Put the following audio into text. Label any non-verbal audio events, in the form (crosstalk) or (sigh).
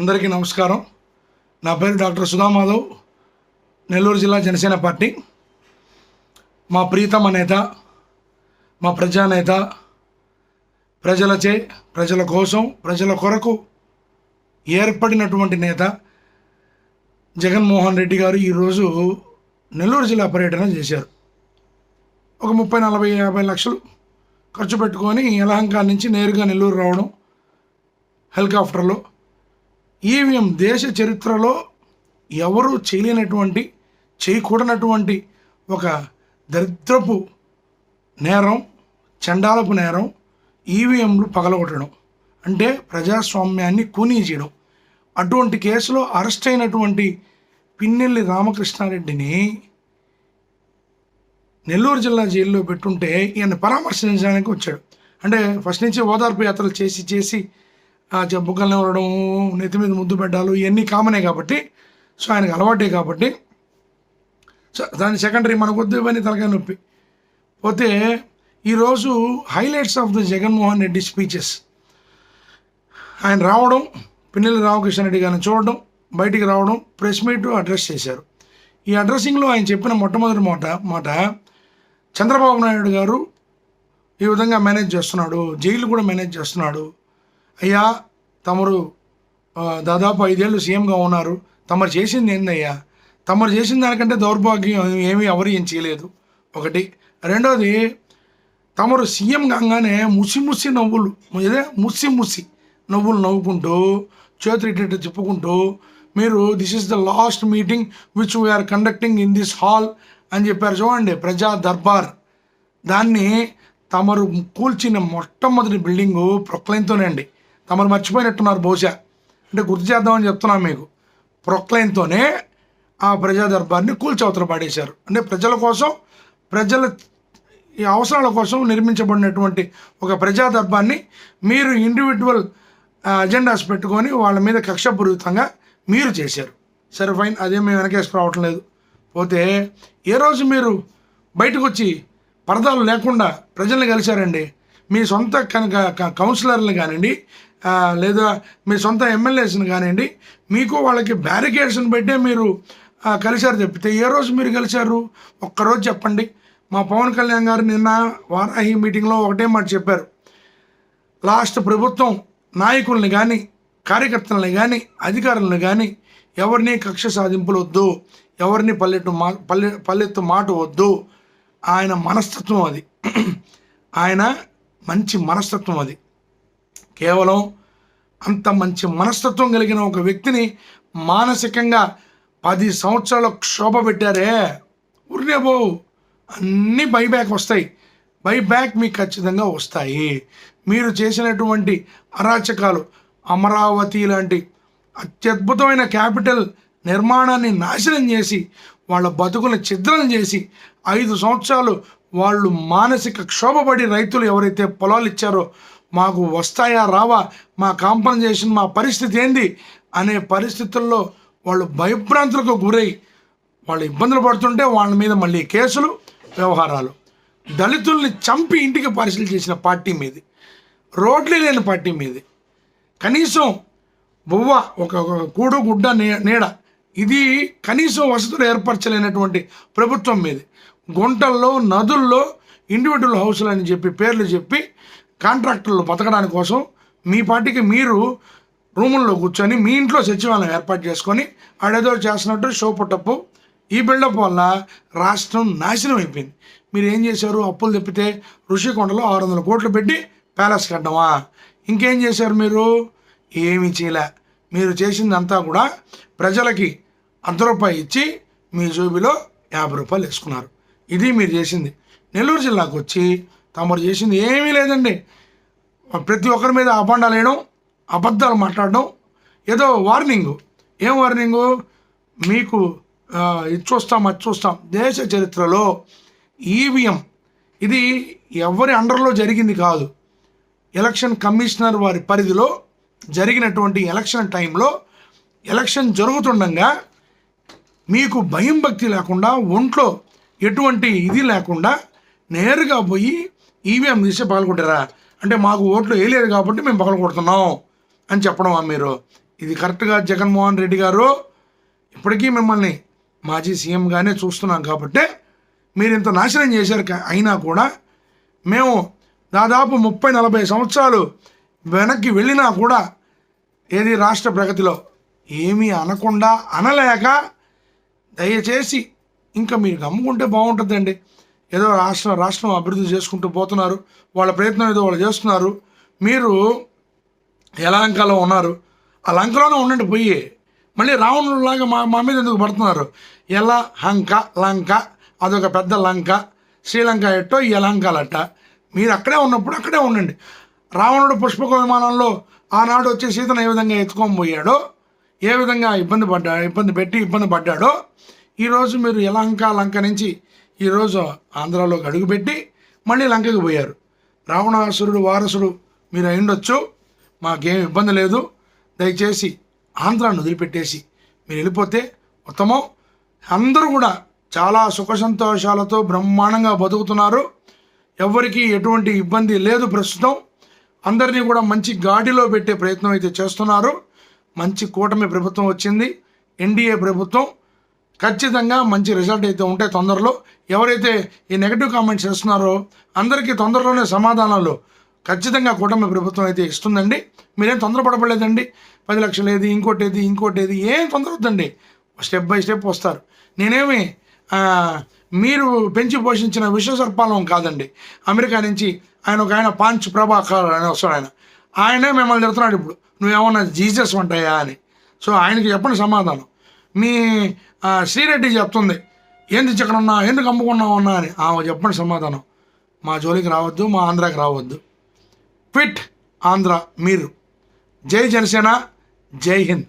అందరికీ నమస్కారం. నా పేరు డాక్టర్ సుధామాధవ్ నెల్లూరు జిల్లా జనసేన పార్టీ. మా ప్రీతమ నేత మా ప్రజానేత ప్రజలచే ప్రజల కోసం ప్రజల కొరకు ఏర్పడినటువంటి నేత జగన్మోహన్ రెడ్డి గారు ఈరోజు నెల్లూరు జిల్లా పర్యటన చేశారు. ఒక ముప్పై నలభై యాభై లక్షలు ఖర్చు పెట్టుకొని యలహంక నుంచి నేరుగా నెల్లూరు రావడం హెలికాప్టర్లో ఈవీఎం దేశ చరిత్రలో ఎవరు చేయలేనటువంటి చేయకూడనటువంటి ఒక దరిద్రపు నేరం చండాలపు నేరం ఈవీఎంలు పగలగొట్టడం. అంటే ప్రజాస్వామ్యాన్ని కూనీ చేయడం అటువంటి కేసులో అరెస్ట్ అయినటువంటి పిన్నెల్లి రామకృష్ణారెడ్డిని నెల్లూరు జిల్లా జైల్లో పెట్టుంటే ఈయన పరామర్శించడానికి వచ్చాడు అంటే ఫస్ట్ నుంచి ఓదార్పు యాత్రలు చేసి చేసి ఆ జబ్బుకల్ని ఉండడం నెత్తి మీద ముద్దు పెట్టాలు ఇవన్నీ కామనే కాబట్టి సో ఆయనకు అలవాటే కాబట్టి సో దాని సెకండరీ మనకొద్దు ఇవన్నీ తలకాయ నొప్పి. పోతే ఈరోజు highlights of the Jagan Mohan Reddy speeches ఆయన రావడం పిన్నెల్లి రామకృష్ణ రెడ్డి గారిని చూడడం బయటికి రావడం ప్రెస్ మీట్ అడ్రస్ చేశారు. ఈ అడ్రస్సింగ్లో ఆయన చెప్పిన మొట్టమొదటి మాట మాట చంద్రబాబు నాయుడు గారు ఈ విధంగా మేనేజ్ చేస్తున్నాడు జైలు కూడా మేనేజ్ చేస్తున్నాడు. అయ్యా తమరు దాదాపు ఐదేళ్ళు సీఎంగా ఉన్నారు. తమరు చేసింది ఏందయ్యా? తమరు చేసిన దానికంటే దౌర్భాగ్యం ఏమీ ఎవరు ఏం చేయలేదు. ఒకటి. రెండోది తమరు సీఎం కాగానే ముసి ముసి నవ్వులు ఇదే ముసి ముసి నవ్వులు నవ్వుకుంటూ చేతులు ఇటు చెప్పుకుంటూ మీరు this is the last meeting which we are conducting in this hall అని చెప్పారు చూడండి ప్రజా దర్బార్. దాన్ని తమరు కూల్చిన మొట్టమొదటి బిల్డింగు ప్రొక్లైన్తోనే అండి. తమను మర్చిపోయినట్టున్నారు బహుశా. అంటే గుర్తు చేద్దామని చెప్తున్నాను మీకు. ప్రొక్లైన్తోనే ఆ ప్రజా దర్బార్ని కూల్చవతల పాడేశారు. అంటే ప్రజల కోసం ప్రజల ఈ అవసరాల కోసం నిర్మించబడినటువంటి ఒక ప్రజా దర్బార్ని మీరు ఇండివిజువల్ అజెండాస్ పెట్టుకొని వాళ్ళ మీద కక్షపూరితంగా మీరు చేశారు. సరే ఫైన్. అదే మేము వెనకేసుకురావటం లేదు. పోతే ఏ రోజు మీరు బయటకు వచ్చి పరదాలు లేకుండా ప్రజల్ని కలిశారండి? మీ సొంత కనుక కౌన్సిలర్లు కానివ్వండి లేదా మీ సొంత ఎమ్మెల్యేస్ని కానివ్వండి మీకు వాళ్ళకి బ్యారికేడ్స్ని పెట్టే మీరు కలిశారు చెప్తే ఏ రోజు మీరు కలిశారు? ఒక్కరోజు చెప్పండి. మా పవన్ కళ్యాణ్ గారు నిన్న వారాహి మీటింగ్లో ఒకటే మాట చెప్పారు. లాస్ట్ ప్రభుత్వం నాయకుల్ని కానీ కార్యకర్తలని కానీ అధికారులను కానీ ఎవరిని కక్ష సాధింపులు వద్దు. ఎవరిని పల్లెట్టు మా పల్లె పల్లెత్తు మాట వద్దు. ఆయన మనస్తత్వం అది. (clears throat) ఆయన మంచి మనస్తత్వం అది. కేవలం అంత మంచి మనస్తత్వం కలిగిన ఒక వ్యక్తిని మానసికంగా పది సంవత్సరాల క్షోభ పెట్టారే. ఉరినే బో అన్నీ బైబ్యాక్ వస్తాయి. బైబ్యాక్ మీకు ఖచ్చితంగా వస్తాయి. మీరు చేసినటువంటి అరాచకాలు అమరావతి లాంటి అత్యద్భుతమైన క్యాపిటల్ నిర్మాణాన్ని నాశనం చేసి వాళ్ళ బతుకులను ఛిద్రం చేసి ఐదు సంవత్సరాలు వాళ్ళు మానసిక క్షోభపడి రైతులు ఎవరైతే పొలాలు ఇచ్చారో మాకు వస్తాయా రావా మా కాంపన్సేషన్ మా పరిస్థితి ఏంది అనే పరిస్థితుల్లో వాళ్ళు భయభ్రాంతులకు గురై వాళ్ళు ఇబ్బందులు పడుతుంటే వాళ్ళ మీద మళ్ళీ కేసులు వ్యవహారాలు. దళితుల్ని చంపి ఇంటికి పరిశీలి చేసిన పార్టీ మీది. రోడ్లు లేని పార్టీ మీది. కనీసం బువ్వ ఒక కూడు గుడ్డ నీ నీడ ఇది కనీసం వసతులు ఏర్పరచలేనటువంటి ప్రభుత్వం మీది. గుంటల్లో నదుల్లో ఇండివిజువల్ హౌసులు అని చెప్పి పేర్లు చెప్పి కాంట్రాక్టర్లు బతకడానికి కోసం మీ పార్టీకి మీరు రూముల్లో కూర్చొని మీ ఇంట్లో సచివాలయం ఏర్పాటు చేసుకొని ఆడేదో చేస్తున్నట్టు షో పుట్టప్పు. ఈ బిల్డప్ వల్ల రాష్ట్రం నాశనం అయిపోయింది. మీరు ఏం చేశారు? అప్పులు తెప్పితే ఋషికొండలో ఆరు వందల కోట్లు పెట్టి ప్యాలెస్ కట్టమా ఇంకేం చేశారు మీరు? ఏమీ చేయలే. మీరు చేసిందంతా కూడా ప్రజలకి అర్ధ రూపాయి ఇచ్చి మీ జోబిలో యాభై రూపాయలు వేసుకున్నారు. ఇది మీరు చేసింది. నెల్లూరు జిల్లాకు వచ్చి తమరు చేసింది ఏమీ లేదండి. ప్రతి ఒక్కరి మీద అబండాలు వేయడం అబద్ధాలు మాట్లాడడం ఏదో వార్నింగ్ ఏం వార్నింగు మీకు ఇది చూస్తాం అది చూస్తాం. దేశ చరిత్రలో ఈవీఎం ఇది ఎవరి అండర్లో జరిగింది కాదు. ఎలక్షన్ కమిషనర్ వారి పరిధిలో జరిగినటువంటి ఎలక్షన్ టైంలో ఎలక్షన్ జరుగుతుండగా మీకు భయం భక్తి లేకుండా ఒంట్లో ఎటువంటి ఇది లేకుండా నేరుగా పోయి ఈవీఎం తీసే పగలగొట్టారా అంటే మాకు ఓట్లు వేయలేదు కాబట్టి మేము పగలగొడుతున్నాం అని చెప్పడమా మీరు? ఇది కరెక్ట్గా జగన్మోహన్ రెడ్డి గారు ఇప్పటికీ మిమ్మల్ని మాజీ సీఎంగానే చూస్తున్నాం కాబట్టి మీరు ఇంత నాశనం చేశారు అయినా కూడా మేము దాదాపు ముప్పై నలభై సంవత్సరాలు వెనక్కి వెళ్ళినా కూడా ఏది రాష్ట్ర ప్రగతిలో ఏమీ అనకుండా అనలేక దయచేసి ఇంకా మీరు గమ్ముకుంటే బాగుంటుందండి. ఏదో రాష్ట్రం రాష్ట్రం అభివృద్ధి చేసుకుంటూ పోతున్నారు. వాళ్ళ ప్రయత్నం ఏదో వాళ్ళు చేస్తున్నారు. మీరు యలహంకలో ఉన్నారు. ఆ లంకలోనే ఉండండి పోయి. మళ్ళీ రావణులాగా మా మా మీద ఎందుకు పడుతున్నారు? ఎలా? హంక లంక. అదొక పెద్ద లంక. శ్రీలంక ఎట్టో ఈ మీరు అక్కడే ఉన్నప్పుడు అక్కడే ఉండండి. రావణుడు పుష్పక విమానంలో ఆనాడు వచ్చి సీతను ఏ విధంగా ఎత్తుకొని పోయాడో ఏ విధంగా ఇబ్బంది పడ్డా ఇబ్బంది పెట్టి ఇబ్బంది పడ్డాడో ఈరోజు మీరు యలహంక లంక నుంచి ఈరోజు ఆంధ్రాలోకి అడుగుపెట్టి మళ్ళీ లంకకి పోయారు. రావణాసురుడు వారసుడు మీరు అయిండొచ్చు మాకేం ఇబ్బంది లేదు. దయచేసి ఆంధ్రాను వదిలిపెట్టేసి మీరు వెళ్ళిపోతే ఉత్తమం. అందరూ కూడా చాలా సుఖ సంతోషాలతో బ్రహ్మాండంగా బతుకుతున్నారు. ఎవరికీ ఎటువంటి ఇబ్బంది లేదు ప్రస్తుతం. అందరినీ కూడా మంచి గాడిలో పెట్టే ప్రయత్నం అయితే చేస్తున్నారు. మంచి కూటమి ప్రభుత్వం వచ్చింది. ఎన్డీఏ ప్రభుత్వం ఖచ్చితంగా మంచి రిజల్ట్ అయితే ఉంటాయి తొందరలో ఎవరైతే ఈ నెగటివ్ కామెంట్స్ చేస్తున్నారో అందరికీ తొందరలోనే సమాధానాలు ఖచ్చితంగా కూటమి ప్రభుత్వం అయితే ఇస్తుందండి. మీరేం తొందరపడపడలేదండి పది లక్షలు ఏది ఇంకోటి ఏది ఇంకోటి ఏది ఏం తొందర వద్దండి స్టెప్ బై స్టెప్ వస్తారు. నేనేమి మీరు పెంచి పోషించిన విశ్వసర్పాలం కాదండి. అమెరికా నుంచి ఆయన ఒక ఆయన పాంచ్ ప్రభాకర్ అని వస్తాడు ఆయన. ఆయనే మిమ్మల్ని తిడుతున్నాడు ఇప్పుడు. నువ్వేమన్నా జీసస్ ఉంటాయా అని. సో ఆయనకి చెప్పండి సమాధానం. మీ శ్రీరెడ్డి చెప్తుంది. ఎందుకు ఇక్కడ ఉన్నా ఎందుకు అమ్ముకున్నావు అన్నా అని. ఆమె చెప్పండి సమాధానం. మా జోలికి రావద్దు మా ఆంధ్రాకి రావద్దు. క్విట్ ఆంధ్ర మీరు. జై జనసేన జై హింద్.